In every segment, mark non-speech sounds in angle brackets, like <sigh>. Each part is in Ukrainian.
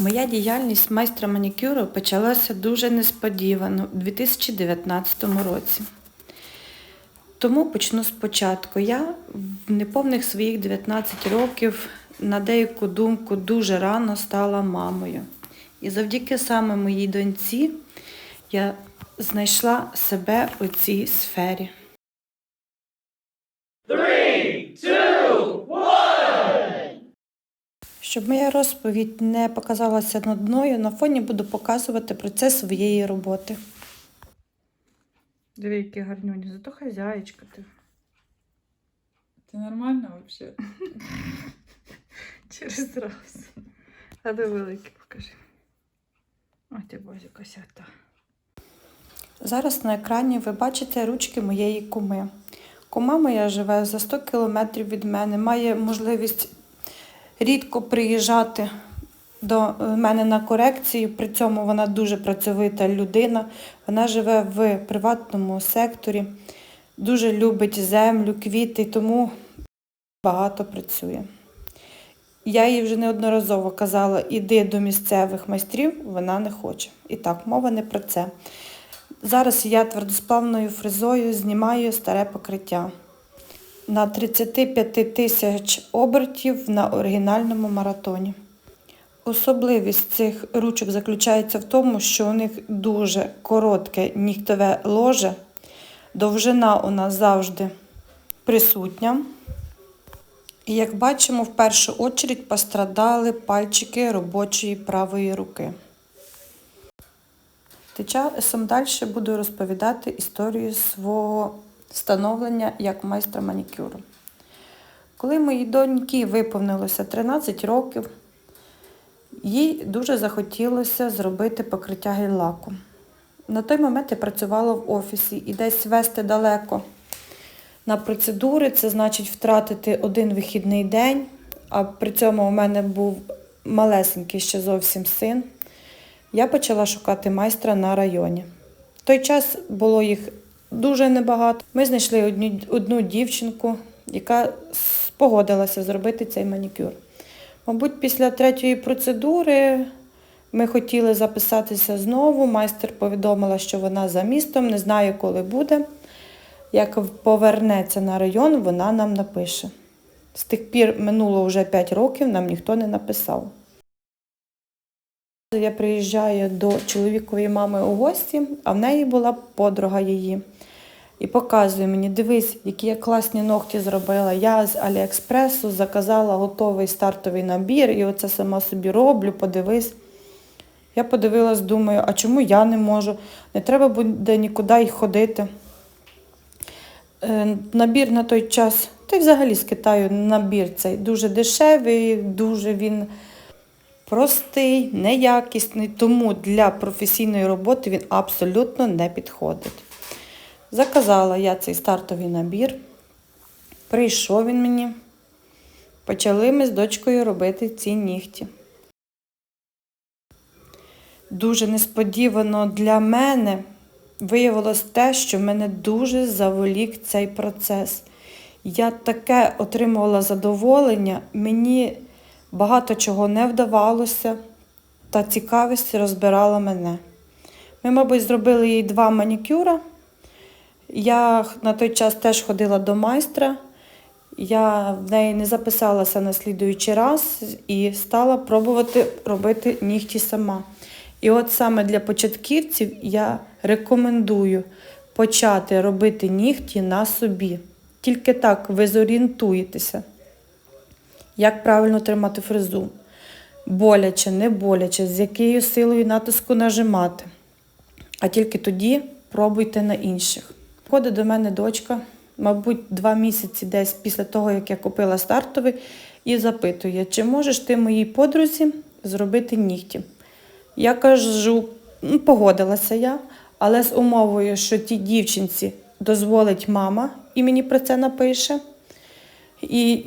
Моя діяльність майстра манікюру почалася дуже несподівано у 2019 році. Тому почну спочатку. Я в неповних своїх 19 років на деяку думку дуже рано стала мамою. І завдяки саме моїй доньці я знайшла себе у цій сфері. Щоб моя розповідь не показалася нудною, на фоні буду показувати процес своєї роботи. Диви, які гарнюні, зато хазяєчка ти. Ты нормально вообще? <laughs> Через раз. А де великий покажи. Ой, ти боже, косята. Зараз на екрані ви бачите ручки моєї куми. Кума моя живе за 100 кілометрів від мене, має можливість рідко приїжджати до е, мене на корекцію. При цьому вона дуже працьовита людина. Вона живе в приватному секторі, дуже любить землю, квіти, тому багато працює. Я їй вже неодноразово казала, іди до місцевих майстрів, вона не хоче. І так, мова не про це. Зараз я твердосплавною фрезою знімаю старе покриття на 35 тисяч обертів на оригінальному маратоні. Особливість цих ручок заключається в тому, що у них дуже коротке нігтове ложе, довжина у нас завжди присутня. І як бачимо, в першу очередь пострадали пальчики робочої правої руки. Часом далі буду розповідати історію свого становлення як майстра манікюру. Коли моїй доньки виповнилося 13 років, їй дуже захотілося зробити покриття гель-лаку. На той момент я працювала в офісі і десь вести далеко на процедури, це значить втратити один вихідний день, а при цьому у мене був малесенький ще зовсім син. Я почала шукати майстра на районі. В той час було їх дуже небагато. Ми знайшли одну, одну дівчинку, яка погодилася зробити цей манікюр. Мабуть, після третьої процедури ми хотіли записатися знову. Майстер повідомила, що вона за містом, не знає, коли буде. Як повернеться на район, вона нам напише. З тих пір минуло вже 5 років, нам ніхто не написав. Я приїжджаю до чоловікової мами у гості, а в неї була подруга її. І показує мені, дивись, які я класні ногті зробила. Я з Аліекспресу заказала готовий стартовий набір, і оце сама собі роблю, подивись. Я подивилась, думаю, а чому я не можу? Не треба буде нікуди й ходити. Е, Набір на той час, та й взагалі з Китаю набір цей дуже дешевий, дуже він простий, неякісний, тому для професійної роботи він абсолютно не підходить. Заказала я цей стартовий набір. Прийшов він мені. Почали ми з дочкою робити ці нігті. Дуже несподівано для мене виявилось те, що мене дуже заволік цей процес. Я таке отримувала задоволення, мені багато чого не вдавалося, та цікавість розбирала мене. Ми, мабуть, зробили їй два манікюра. Я на той час теж ходила до майстра. Я в неї не записалася на слідуючий раз і стала пробувати робити нігті сама. І от саме для початківців я рекомендую почати робити нігті на собі. Тільки так ви зорієнтуєтеся, як правильно тримати фрезу. Боляче, не боляче, з якою силою натиску нажимати. А тільки тоді пробуйте на інших. Ходить до мене дочка, мабуть, два місяці десь після того, як я купила стартовий, і запитує, чи можеш ти моїй подрузі зробити нігті. Я кажу, «Ну, погодилася я, але з умовою, що тій дівчинці дозволить мама і мені про це напише. І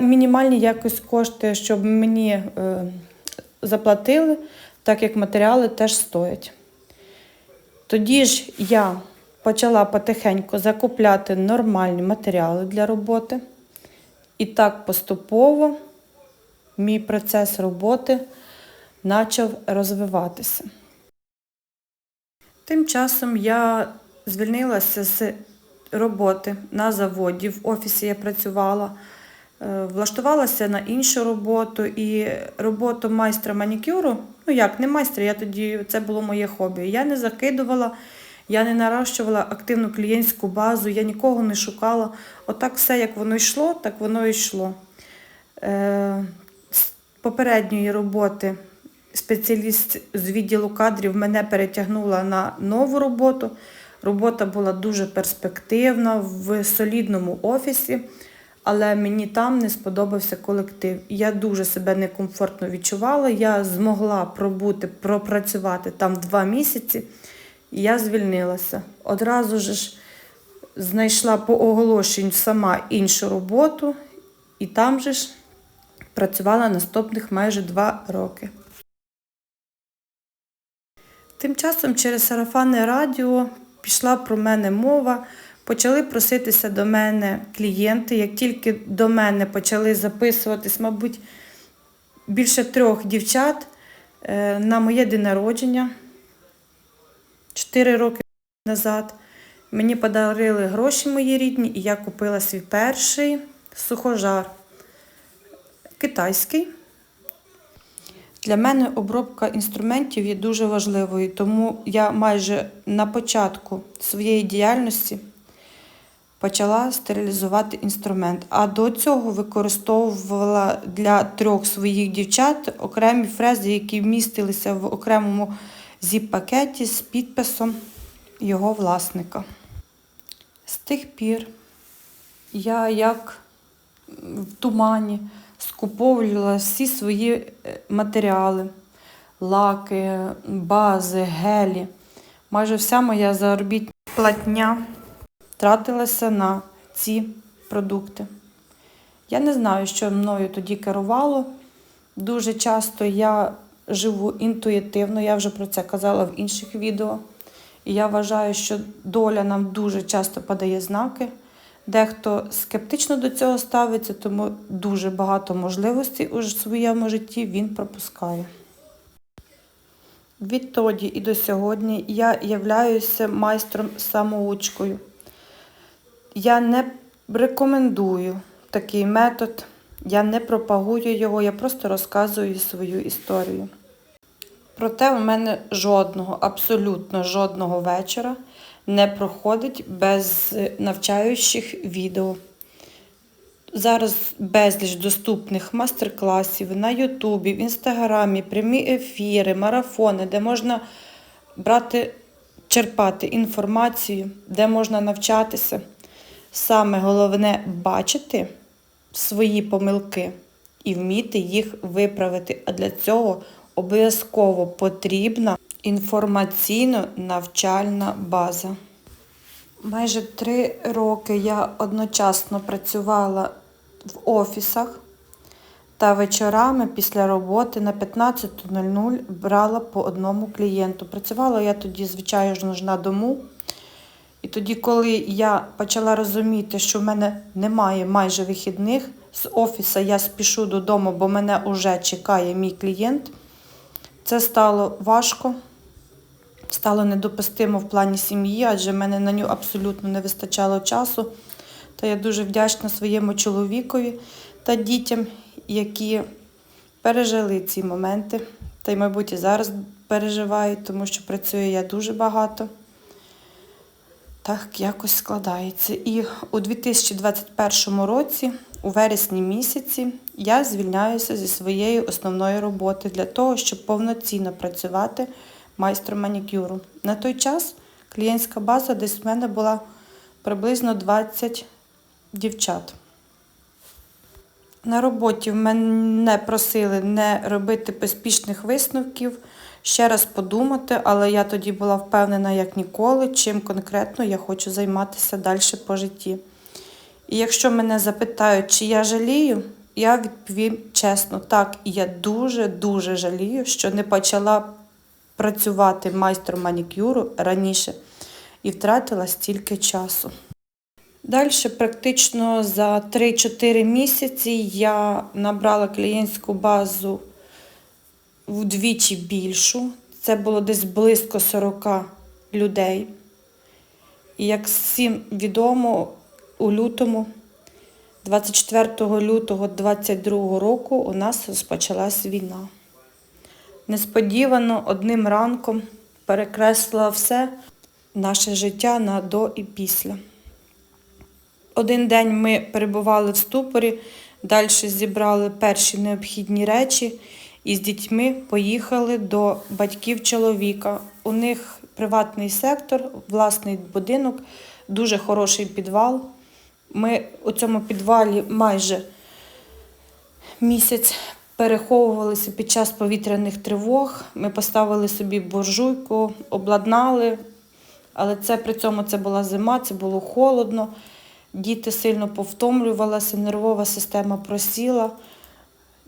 мінімальні якось кошти, щоб мені е, заплатили, так як матеріали теж стоять. Тоді ж я почала потихеньку закупляти нормальні матеріали для роботи. І так поступово мій процес роботи почав розвиватися. Тим часом я звільнилася з роботи на заводі, в офісі я працювала, е, влаштувалася на іншу роботу і роботу майстра манікюру, ну як, не майстра, я тоді це було моє хобі. Я не закидувала, я не наращувала активну клієнтську базу, я нікого не шукала. Отак все, як воно йшло, так воно йшло. Е, з попередньої роботи спеціаліст з відділу кадрів мене перетягнула на нову роботу. Робота була дуже перспективна в солідному офісі, але мені там не сподобався колектив. Я дуже себе некомфортно відчувала. Я змогла пробути, пропрацювати там два місяці, я звільнилася. Одразу ж знайшла по оголошенню сама іншу роботу, і там же ж працювала наступних майже два роки. Тим часом через сарафанне радіо пішла про мене мова, почали проситися до мене клієнти. Як тільки до мене почали записуватись, мабуть, більше трьох дівчат е, на моє день народження 4 роки назад. Мені подарили гроші мої рідні, і я купила свій перший сухожар китайський. Для мене обробка інструментів є дуже важливою, тому я майже на початку своєї діяльності почала стерилізувати інструмент. А до цього використовувала для трьох своїх дівчат окремі фрези, які вмістилися в окремому зіп-пакеті з підписом його власника. З тих пір я як в тумані скуповувала всі свої е, матеріали, лаки, бази, гелі. Майже вся моя заробітна платня тратилася на ці продукти. Я не знаю, що мною тоді керувало. Дуже часто я живу інтуїтивно, я вже про це казала в інших відео. І я вважаю, що доля нам дуже часто подає знаки. Дехто скептично до цього ставиться, тому дуже багато можливостей у своєму житті він пропускає. Відтоді і до сьогодні я являюся майстром самоучкою. Я не рекомендую такий метод, я не пропагую його, я просто розказую свою історію. Проте у мене жодного, абсолютно жодного вечора не проходить без навчаючих відео. Зараз безліч доступних мастер-класів на Ютубі, в Інстаграмі, прямі ефіри, марафони, де можна брати, черпати інформацію, де можна навчатися. Саме головне бачити свої помилки і вміти їх виправити. А для цього обов'язково потрібна інформаційно-навчальна база. Майже три роки я одночасно працювала в офісах та вечорами після роботи на 15.00 брала по одному клієнту. Працювала я тоді, звичайно ж, на дому. І тоді, коли я почала розуміти, що в мене немає майже вихідних, з офісу я спішу додому, бо мене вже чекає мій клієнт. Це стало важко, стало недопустимо в плані сім'ї, адже в мене на нього абсолютно не вистачало часу. Та я дуже вдячна своєму чоловікові та дітям, які пережили ці моменти. Та й, мабуть, і зараз переживають, тому що працюю я дуже багато. Так якось складається. І у 2021 році, у вересні місяці, я звільняюся зі своєї основної роботи для того, щоб повноцінно працювати майстром манікюру. На той час клієнтська база десь в мене була приблизно 20 дівчат. На роботі в мене просили не робити поспішних висновків, ще раз подумати, але я тоді була впевнена, як ніколи, чим конкретно я хочу займатися далі по житті. І якщо мене запитають, чи я жалію, я відповім чесно, так, я дуже-дуже жалію, що не почала працювати майстром манікюру раніше і втратила стільки часу. Далі, практично за 3-4 місяці я набрала клієнтську базу вдвічі більшу. Це було десь близько 40 людей. І як всім відомо, у лютому, 24 лютого 22 року, у нас розпочалась війна. Несподівано одним ранком перекреслила все наше життя на до і після. Один день ми перебували в ступорі, далі зібрали перші необхідні речі і з дітьми поїхали до батьків чоловіка. У них приватний сектор, власний будинок, дуже хороший підвал. Ми у цьому підвалі майже місяць переховувалися під час повітряних тривог. Ми поставили собі буржуйку, обладнали, але це при цьому це була зима, це було холодно. Діти сильно повтомлювалися, нервова система просіла.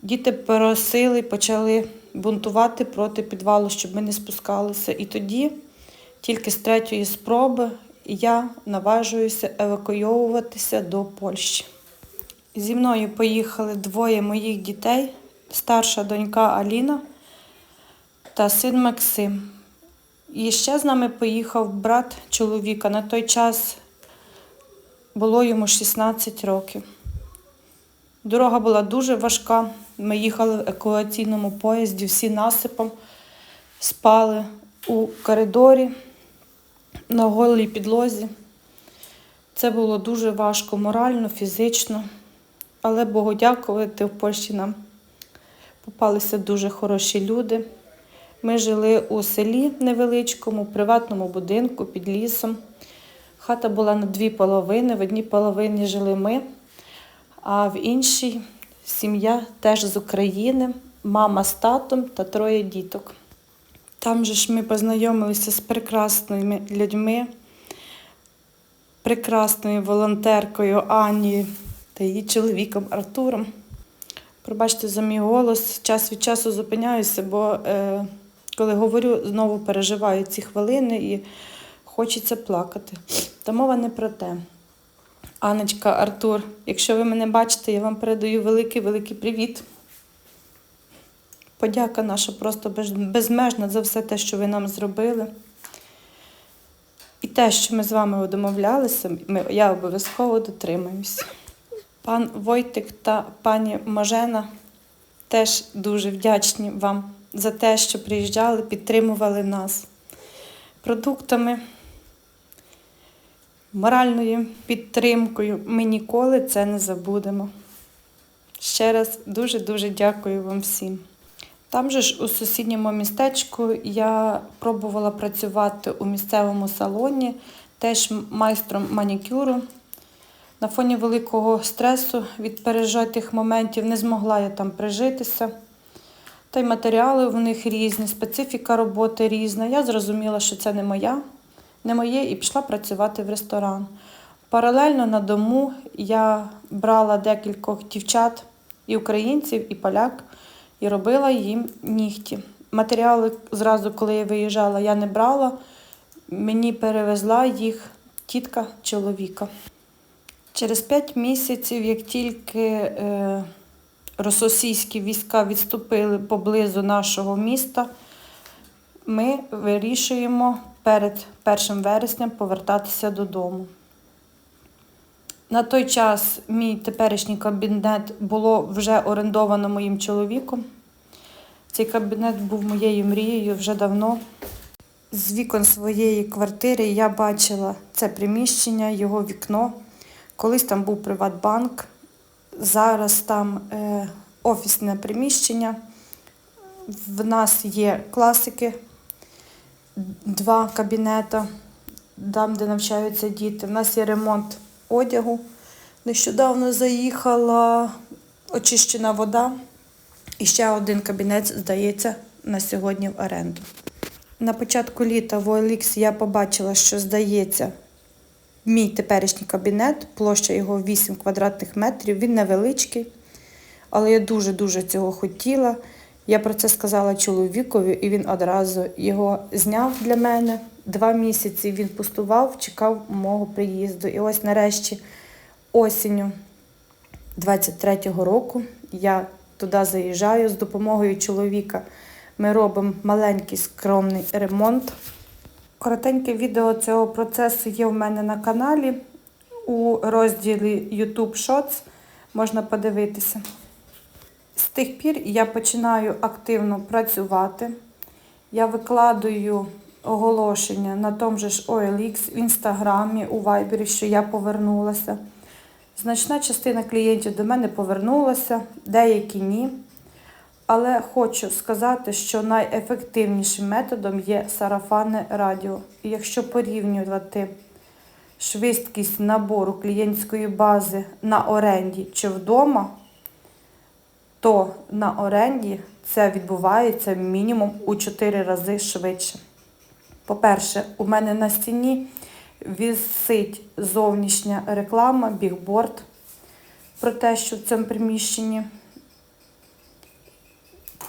Діти просили, почали бунтувати проти підвалу, щоб ми не спускалися. І тоді, тільки з третьої спроби, я наважуюся евакуйовуватися до Польщі. Зі мною поїхали двоє моїх дітей, старша донька Аліна та син Максим. І ще з нами поїхав брат чоловіка. На той час було йому 16 років. Дорога була дуже важка. Ми їхали в евакуаційному поїзді, всі насипом, спали у коридорі на голій підлозі. Це було дуже важко морально, фізично. Але Богу дякувати, в Польщі нам попалися дуже хороші люди. Ми жили у селі невеличкому, приватному будинку під лісом. Хата була на дві половини. В одній половині жили ми, а в іншій сім'я теж з України, мама з татом та троє діток. Там же ж ми познайомилися з прекрасними людьми, прекрасною волонтеркою Ані та її чоловіком Артуром. Пробачте за мій голос, час від часу зупиняюся, бо е, коли говорю, знову переживаю ці хвилини і хочеться плакати. Та мова не про те. Анечка, Артур, якщо ви мене бачите, я вам передаю великий-великий привіт. Подяка наша просто безмежна за все те, що ви нам зробили. І те, що ми з вами домовлялися, я обов'язково дотримаюся. Пан Войтик та пані Можена теж дуже вдячні вам за те, що приїжджали, підтримували нас продуктами, моральною підтримкою. Ми ніколи це не забудемо. Ще раз дуже-дуже дякую вам всім. Там же ж у сусідньому містечку я пробувала працювати у місцевому салоні, теж майстром манікюру. На фоні великого стресу від пережитих моментів не змогла я там прижитися. Та й матеріали в них різні, специфіка роботи різна. Я зрозуміла, що це не моя, не моє, і пішла працювати в ресторан. Паралельно на дому я брала декількох дівчат, і українців, і поляк, і робила їм нігті. Матеріали зразу, коли я виїжджала, я не брала. Мені перевезла їх тітка чоловіка. Через п'ять місяців, як тільки е, російські війська відступили поблизу нашого міста, ми вирішуємо перед 1 вереснем повертатися додому. На той час мій теперішній кабінет було вже орендовано моїм чоловіком. Цей кабінет був моєю мрією вже давно. З вікон своєї квартири я бачила це приміщення, його вікно. Колись там був Приватбанк, зараз там е, офісне приміщення. В нас є класики, два кабінета, там, де навчаються діти. В нас є ремонт одягу. Нещодавно заїхала очищена вода. І ще один кабінет, здається, на сьогодні в оренду. На початку літа в OLX я побачила, що здається, мій теперішній кабінет, площа його 8 квадратних метрів, він невеличкий, але я дуже-дуже цього хотіла. Я про це сказала чоловікові, і він одразу його зняв для мене. Два місяці він пустував, чекав мого приїзду. І ось нарешті осінню 23-го року я туди заїжджаю з допомогою чоловіка. Ми робимо маленький скромний ремонт. Коротеньке відео цього процесу є в мене на каналі у розділі YouTube Shots. Можна подивитися. З тих пір я починаю активно працювати. Я викладаю оголошення на тому же ж OLX, в інстаграмі, у Viber, що я повернулася. Значна частина клієнтів до мене повернулася, деякі ні. Але хочу сказати, що найефективнішим методом є сарафанне радіо. І якщо порівнювати швидкість набору клієнтської бази на оренді чи вдома, то на оренді це відбувається мінімум у 4 рази швидше. По-перше, у мене на стіні висить зовнішня реклама, бігборд про те, що в цьому приміщенні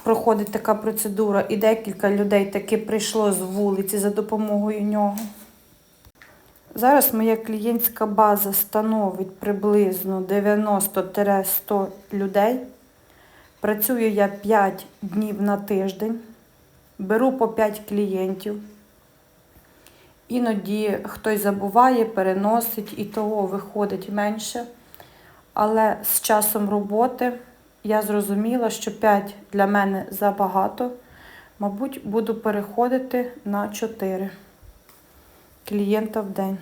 проходить така процедура, і декілька людей таки прийшло з вулиці за допомогою нього. Зараз моя клієнтська база становить приблизно 90-100 людей. Працюю я 5 днів на тиждень, беру по 5 клієнтів. Іноді хтось забуває, переносить, і того виходить менше. Але з часом роботи я зрозуміла, що 5 для мене забагато. Мабуть, буду переходити на 4 клієнта в день.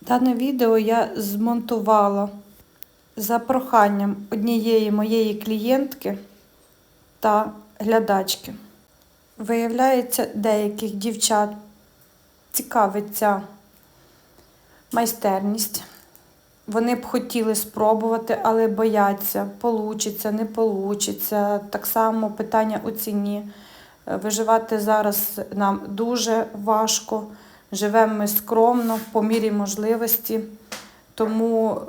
Дане відео я змонтувала за проханням однієї моєї клієнтки та глядачки. Виявляється, деяких дівчат цікавить ця майстерність. Вони б хотіли спробувати, але бояться, получиться, не получиться. Так само питання у ціні. Е, Виживати зараз нам дуже важко. Живемо ми скромно, по мірі можливості. Тому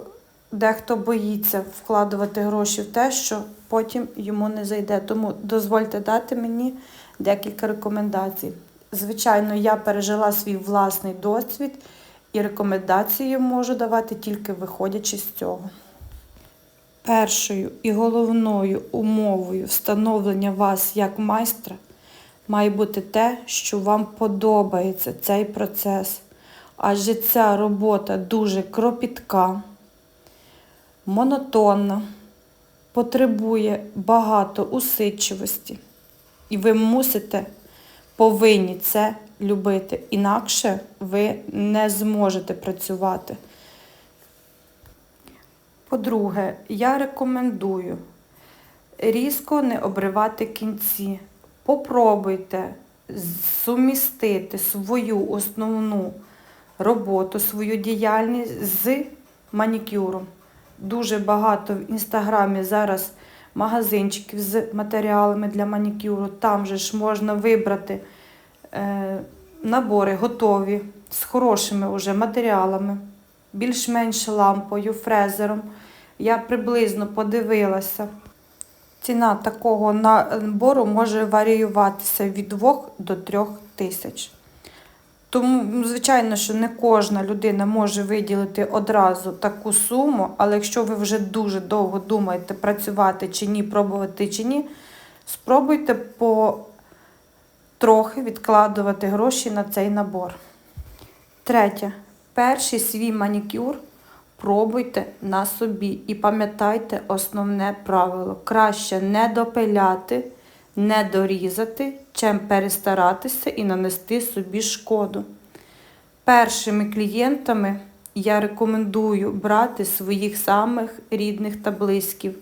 дехто боїться вкладувати гроші в те, що потім йому не зайде. Тому дозвольте дати мені декілька рекомендацій. Звичайно, я пережила свій власний досвід і рекомендації можу давати тільки виходячи з цього. Першою і головною умовою встановлення вас як майстра має бути те, що вам подобається цей процес. Адже ця робота дуже кропітка, монотонна, потребує багато усидчивості. І ви мусите, повинні це любити. Інакше ви не зможете працювати. По-друге, я рекомендую різко не обривати кінці. Попробуйте сумістити свою основну роботу, свою діяльність з манікюром. Дуже багато в інстаграмі зараз магазинчиків з матеріалами для манікюру. Там же ж можна вибрати е, набори готові з хорошими уже матеріалами, більш-менш лампою, фрезером. Я приблизно подивилася. Ціна такого набору може варіюватися від 2 до 3 тисяч. Тому, звичайно, що не кожна людина може виділити одразу таку суму, але якщо ви вже дуже довго думаєте, працювати чи ні, пробувати чи ні, спробуйте по трохи відкладувати гроші на цей набор. Третє. Перший свій манікюр пробуйте на собі і пам'ятайте основне правило. Краще не допиляти, не дорізати, чим перестаратися і нанести собі шкоду. Першими клієнтами я рекомендую брати своїх самих рідних та близьких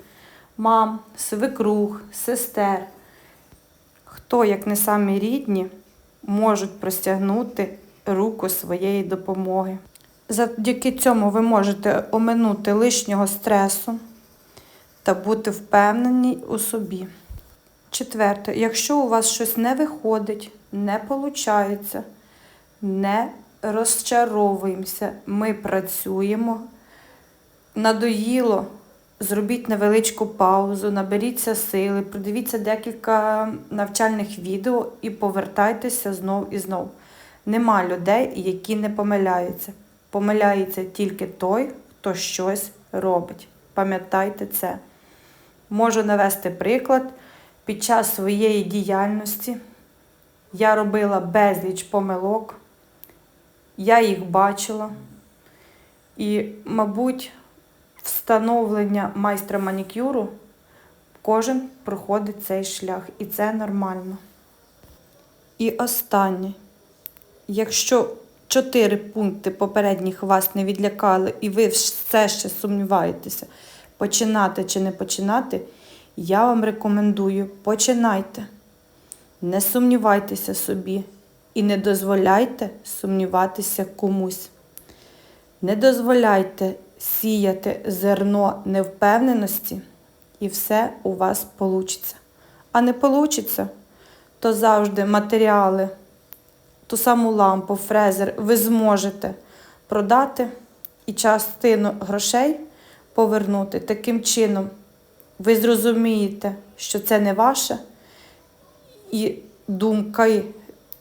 мам, свекрух, сестер. Хто, як не самі рідні, можуть простягнути руку своєї допомоги. Завдяки цьому ви можете оминути лишнього стресу та бути впевнені у собі. Четверте, якщо у вас щось не виходить, не виходить, не розчаровуємося, ми працюємо. Надоїло, зробіть невеличку паузу, наберіться сили, продивіться декілька навчальних відео і повертайтеся знов і знов. Нема людей, які не помиляються. Помиляється тільки той, хто щось робить. Пам'ятайте це. Можу навести приклад. Під час своєї діяльності я робила безліч помилок, я їх бачила. І, мабуть, встановлення майстра манікюру кожен проходить цей шлях, і це нормально. І останнє. Якщо чотири пункти попередніх вас не відлякали, і ви все ще сумніваєтеся, починати чи не починати, я вам рекомендую починайте. Не сумнівайтеся собі і не дозволяйте сумніватися комусь. Не дозволяйте сіяти зерно невпевненості, і все у вас вийде. А не вийде, то завжди матеріали, ту саму лампу, фрезер ви зможете продати і частину грошей повернути. Таким чином, ви зрозумієте, що це не ваше, і думки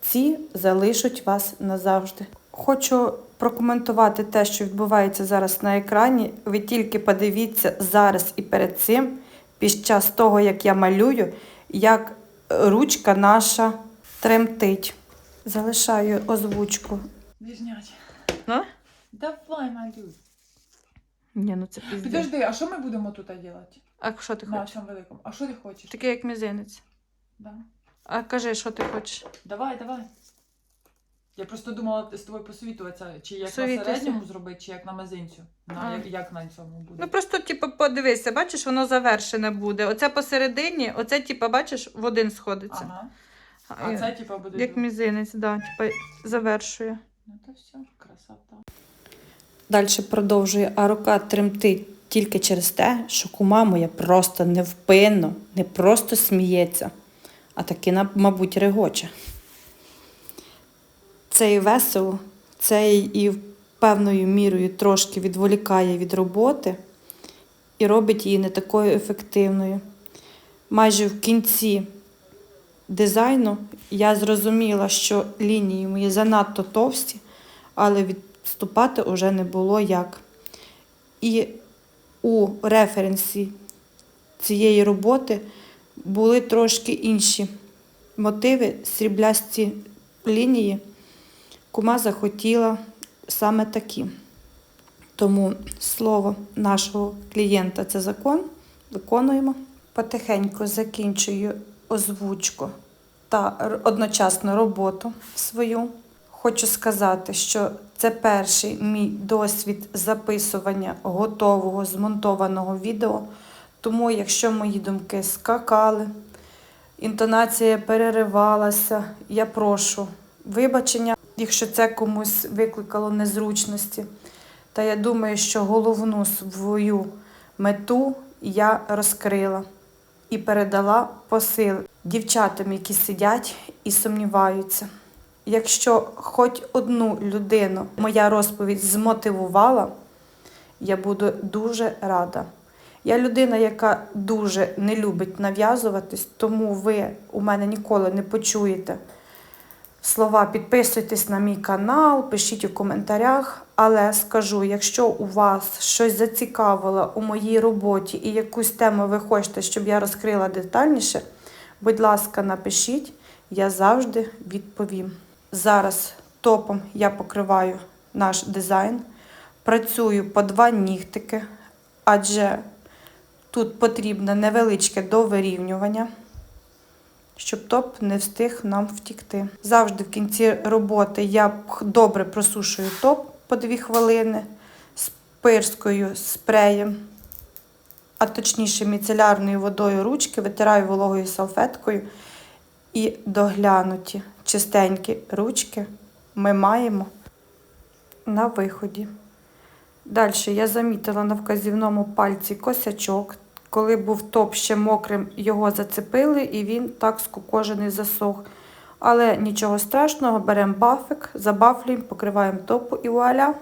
ці залишать вас назавжди. Хочу прокоментувати те, що відбувається зараз на екрані. Ви тільки подивіться зараз і перед цим, під час того, як я малюю, як ручка наша тремтить. Залишаю озвучку. Віжнять. А? Давай, малюй. Ні, ну це піздець. Підожди, а що ми будемо тут робити? А що ти На хочеш? цьому великому. А що ти хочеш? Таке як мізинець. Да. А кажи, що ти хочеш? Давай, давай. Я просто думала з тобою посовітуватися, чи як Совітуйся. на середньому зробити, чи як на мизинцю. На, А. як, як на цьому буде. Ну просто, типу, подивися, бачиш, воно завершене буде. Оце посередині, оце, типу, бачиш, в один сходиться. ага. А, А це типа буде. Як мізинець, да, типу, завершує. Ну то все, красота. Далі продовжує, а рука тремтить тільки через те, що кума моя просто невпинно, не просто сміється, а таки, мабуть, регоче. Це і весело, це і певною мірою трошки відволікає від роботи і робить її не такою ефективною. Майже в кінці дизайну я зрозуміла, що лінії мої занадто товсті, але відступати вже не було як. І у референсі цієї роботи були трошки інші мотиви, сріблясті лінії. Кума захотіла саме такі. Тому слово нашого клієнта це закон. Виконуємо. Потихеньку закінчую озвучку та одночасно роботу свою. Хочу сказати, що це перший мій досвід записування готового змонтованого відео. Тому, якщо мої думки скакали, інтонація переривалася, я прошу вибачення, якщо це комусь викликало незручності. Та я думаю, що головну свою мету я розкрила і передала посил дівчатам, які сидять і сумніваються. Якщо хоч одну людину моя розповідь змотивувала, я буду дуже рада. Я людина, яка дуже не любить нав'язуватись, тому ви у мене ніколи не почуєте слова підписуйтесь на мій канал, пишіть у коментарях. Але скажу, якщо у вас щось зацікавило у моїй роботі і якусь тему ви хочете, щоб я розкрила детальніше, будь ласка, напишіть, я завжди відповім. Зараз топом я покриваю наш дизайн, працюю по два нігтики, адже тут потрібне невеличке довирівнювання щоб топ не встиг нам втікти. Завжди в кінці роботи я добре просушую топ по 2 хвилини з пирською спреєм, а точніше міцелярною водою ручки, витираю вологою салфеткою і доглянуті чистенькі ручки ми маємо на виході. Далі я замітила на вказівному пальці косячок. Коли був топ ще мокрим, його зацепили і він так скукожений засох. Але нічого страшного, беремо бафик, забафлюємо, покриваємо топу і вуаля.